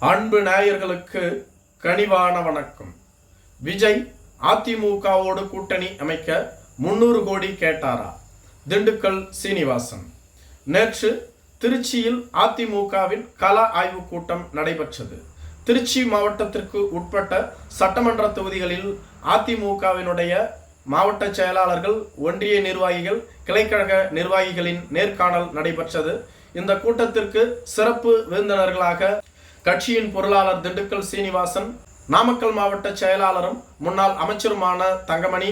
அன்பு நேயர்களுக்கு கனிவான வணக்கம். விஜய் அதிமுகவோடு கூட்டணி அமைக்க முன்னூறு கோடி கேட்டாரா? திண்டுக்கல் சீனிவாசன். நேற்று திருச்சியில் அதிமுகவின் கள ஆய்வுக் கூட்டம் நடைபெற்றது. திருச்சி மாவட்டத்திற்கு உட்பட்ட சட்டமன்ற தொகுதிகளில் அதிமுகவினுடைய மாவட்ட செயலாளர்கள் ஒன்றிய நிர்வாகிகள் கிளைக்கழக நிர்வாகிகளின் நேர்காணல் நடைபெற்றது. இந்த கூட்டத்திற்கு சிறப்பு விருந்தினர்களாக கட்சியின் பொருளாளர் திண்டுக்கல் சீனிவாசன் நாமக்கல் மாவட்ட செயலாளரும் முன்னாள் அமைச்சருமான தங்கமணி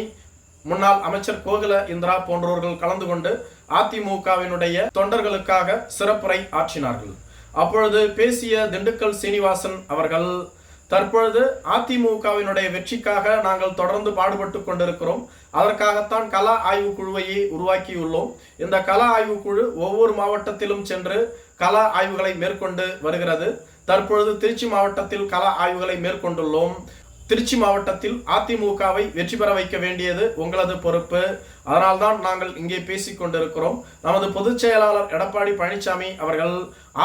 முன்னாள் அமைச்சர் கோகுல இந்திரா போன்றோர்கள் கலந்து கொண்டு அதிமுகவினுடைய தொண்டர்களுக்காக சிறப்புரை ஆற்றினார்கள். அப்பொழுது பேசிய திண்டுக்கல் சீனிவாசன் அவர்கள் தற்பொழுது அதிமுகவினுடைய வெற்றிக்காக நாங்கள் தொடர்ந்து பாடுபட்டு கொண்டிருக்கிறோம். அதற்காகத்தான் கலா ஆய்வு குழுவையே உருவாக்கியுள்ளோம். இந்த கலா ஆய்வு குழு ஒவ்வொரு மாவட்டத்திலும் சென்று கலா ஆய்வுகளை மேற்கொண்டு வருகிறது. தற்பொழுது திருச்சி மாவட்டத்தில் கள ஆய்வுகளை மேற்கொண்டுள்ளோம். திருச்சி மாவட்டத்தில் அதிமுகவை வெற்றி பெற வைக்க வேண்டியது உங்களது பொறுப்பு. அதனால்தான் நாங்கள் இங்கே பேசிக் கொண்டிருக்கிறோம். நமது பொதுச் செயலாளர் எடப்பாடி பழனிசாமி அவர்கள்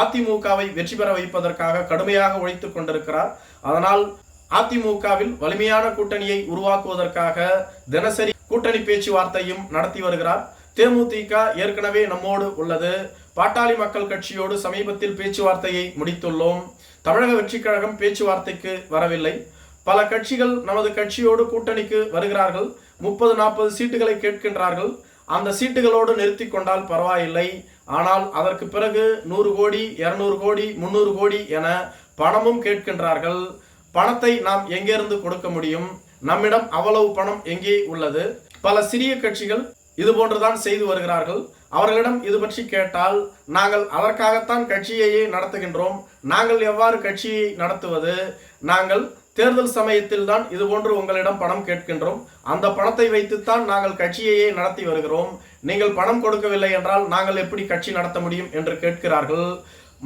அதிமுகவை வெற்றி பெற வைப்பதற்காக கடுமையாக உழைத்துக் கொண்டிருக்கிறார். அதனால் அதிமுகவில் வலிமையான கூட்டணியை உருவாக்குவதற்காக தினசரி கூட்டணி பேச்சுவார்த்தையும் நடத்தி வருகிறார். தேமுதிக ஏற்கனவே நம்மோடு உள்ளது. பாட்டாளி மக்கள் கட்சியோடு சமீபத்தில் பேச்சுவார்த்தையை முடித்துள்ளோம். தமிழக வெற்றிக் கழகம் பேச்சுவார்த்தைக்கு வரவில்லை. பல கட்சிகள் நமது கட்சியோடு கூட்டணிக்கு வருகிறார்கள். முப்பது நாற்பது சீட்டுகளை கேட்கின்றார்கள். அந்த சீட்டுகளோடு நிறுத்தி கொண்டால் பரவாயில்லை. ஆனால் அதற்கு பிறகு நூறு கோடி இரநூறு கோடி முன்னூறு கோடி என பணமும் கேட்கின்றார்கள். பணத்தை நாம் எங்கிருந்து கொடுக்க முடியும்? நம்மிடம் அவ்வளவு பணம் எங்கே உள்ளது? பல சிறிய கட்சிகள் இது போன்றுதான் செய்து வருகிறார்கள். அவர்களிடம் இது பற்றி கேட்டால் நாங்கள் அதற்காகத்தான் கட்சியையே நடத்துகின்றோம். நாங்கள் எவ்வாறு கட்சியை நடத்துவது? நாங்கள் தேர்தல் சமயத்தில் தான் இது போன்று உங்களிடம் பணம் கேட்கின்றோம். அந்த பணத்தை வைத்துத்தான் நாங்கள் கட்சியையே நடத்தி வருகிறோம். நீங்கள் பணம் கொடுக்கவில்லை என்றால் நாங்கள் எப்படி கட்சி நடத்த முடியும்? என்று கேட்கிறார்கள்.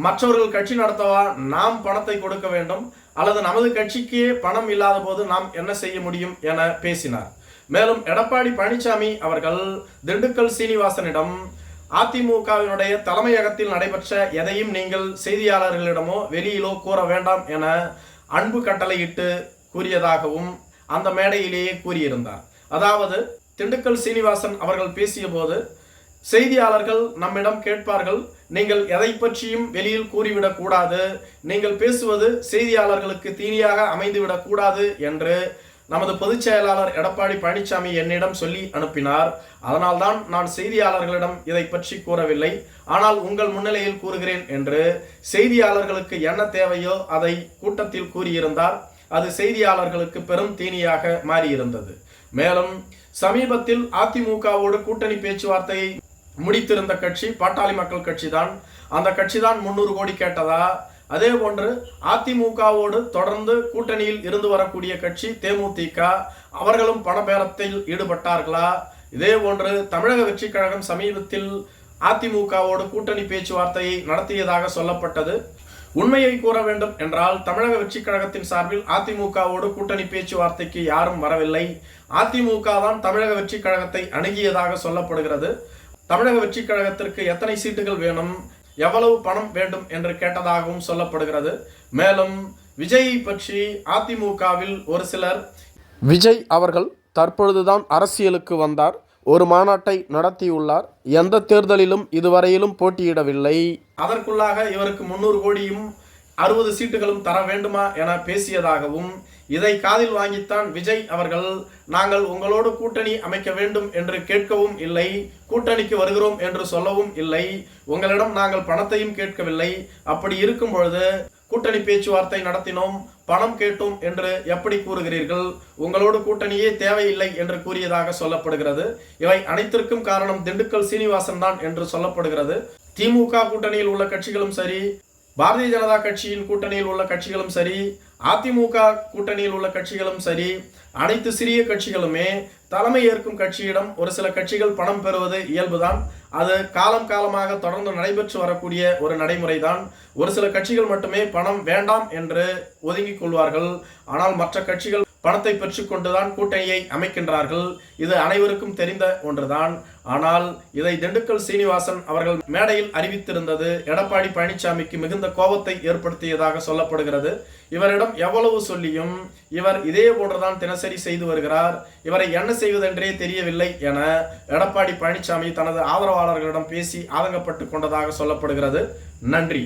மற்றவர்கள் கட்சி நடத்தவா? நாம் பணத்தை கொடுக்க வேண்டும். அல்லது நமது கட்சிக்கு பணம் இல்லாத போது நாம் என்ன செய்ய முடியும்? என பேசினார். மேலும் எடப்பாடி பழனிசாமி அவர்கள் திண்டுக்கல் சீனிவாசனிடம் அதிமுகவினுடைய தலைமையகத்தில் நடைபெற்ற எதையும் நீங்கள் செய்தியாளர்களிடமோ வெளியிலோ கூற வேண்டாம் என அன்பு கட்டளையிட்டு கூறியதாகவும் அந்த மேடையிலேயே கூறியிருந்தார். அதாவது திண்டுக்கல் சீனிவாசன் அவர்கள் பேசிய போது செய்தியாளர்கள் நம்மிடம் கேட்பார்கள் நீங்கள் எதை பற்றியும் வெளியில் கூறிவிடக் கூடாது நீங்கள் பேசுவது செய்தியாளர்களுக்கு தீனியாக அமைந்துவிடக் கூடாது என்று நமது பொதுச் செயலாளர் எடப்பாடி பழனிசாமி என்னிடம் சொல்லி அனுப்பினார். அதனால்தான் நான் செய்தியாளர்களிடம் இதை பற்றி கூறவில்லை. ஆனால் உங்கள் முன்னிலையில் கூறுகிறேன் என்று செய்தியாளர்களுக்கு என்ன தேவையோ அதை கூட்டத்தில் கூறியிருந்தார். அது செய்தியாளர்களுக்கு பெரும் தீனியாக மாறியிருந்தது. மேலும் சமீபத்தில் அதிமுகவோடு கூட்டணி பேச்சுவார்த்தையை முடித்திருந்த கட்சி பாட்டாளி மக்கள் கட்சி தான் அந்த கட்சி தான் முன்னூறு கோடி கேட்டதா? அதே போன்று அதிமுகவோடு தொடர்ந்து கூட்டணியில் இருந்து வரக்கூடிய கட்சி தேமுதிக அவர்களும் பணபேரத்தில் ஈடுபட்டார்களா? இதே போன்று தமிழக வெற்றி கழகம் சமீபத்தில் அதிமுகவோடு கூட்டணி பேச்சுவார்த்தையை நடத்தியதாக சொல்லப்பட்டது. உண்மையை கூற வேண்டும் என்றால் தமிழக வெற்றி கழகத்தின் சார்பில் அதிமுகவோடு கூட்டணி பேச்சுவார்த்தைக்கு யாரும் வரவில்லை. அதிமுக தான் தமிழக வெற்றி கழகத்தை அணுகியதாக சொல்லப்படுகிறது. தமிழக வெற்றி கழகத்திற்கு எத்தனை சீட்டுகள் வேணும்? எவ்வளவு பணம் வேண்டும் என்று கேட்டதாகவும் சொல்லப்படுகிறது. மேலும் விஜயை பற்றி அதிமுகவில் ஒரு சிலர் விஜய் அவர்கள் தற்பொழுதுதான் அரசியலுக்கு வந்தார் ஒரு மாநாட்டை நடத்தியுள்ளார். எந்த தேர்தலிலும் இதுவரையிலும் போட்டியிடவில்லை. அதற்குள்ளாக இவருக்கு முன்னூறு கோடியும் அறுபது சீட்டுகளும் தர வேண்டுமா என பேசியதாகவும் இதை காதில் வாங்கித்தான் விஜய் அவர்கள் நாங்கள் உங்களோடு கூட்டணி அமைக்க வேண்டும் என்று கேட்கவும் இல்லை கூட்டணிக்கு வருகிறோம் என்று சொல்லவும் இல்லை உங்களிடம் நாங்கள் பணத்தையும் கேட்கவில்லை. அப்படி இருக்கும் பொழுது கூட்டணி பேச்சுவார்த்தை நடத்தினோம் பணம் கேட்டோம் என்று எப்படி கூறுகிறீர்கள்? உங்களோடு கூட்டணியே தேவையில்லை என்று கூறியதாக சொல்லப்படுகிறது. இவை அனைத்திற்கும் காரணம் திண்டுக்கல் சீனிவாசன் தான் என்று சொல்லப்படுகிறது. திமுக கூட்டணியில் உள்ள கட்சிகளும் சரி பாரதிய ஜனதா கட்சியின் கூட்டணியில் உள்ள கட்சிகளும் சரி அதிமுக கூட்டணியில் உள்ள கட்சிகளும் சரி அனைத்து சிறிய கட்சிகளுமே தலைமை ஏற்கும் கட்சியிடம் ஒரு சில கட்சிகள் பணம் பெறுவது இயல்புதான். அது காலம் காலமாக தொடர்ந்து நடைபெற்று வரக்கூடிய ஒரு நடைமுறைதான். ஒரு சில கட்சிகள் மட்டுமே பணம் வேண்டாம் என்று ஒதுங்கிக் கொள்வார்கள். ஆனால் மற்ற கட்சிகள் பணத்தை பெற்றுக்கொண்டுதான் கூட்டணியை அமைக்கின்றார்கள். இது அனைவருக்கும் தெரிந்த ஒன்றுதான். ஆனால் இதை திண்டுக்கல் சீனிவாசன் அவர்கள் மேடையில் அறிவித்திருந்தது எடப்பாடி பழனிசாமிக்கு மிகுந்த கோபத்தை ஏற்படுத்தியதாக சொல்லப்படுகிறது. இவரிடம் எவ்வளவு சொல்லியும் இவர் இதே போன்றுதான் தினசரி செய்து வருகிறார். இவரை என்ன செய்வதென்றே தெரியவில்லை என எடப்பாடி பழனிசாமி தனது ஆதரவாளர்களிடம் பேசி ஆதங்கப்பட்டு கொண்டதாக சொல்லப்படுகிறது. நன்றி.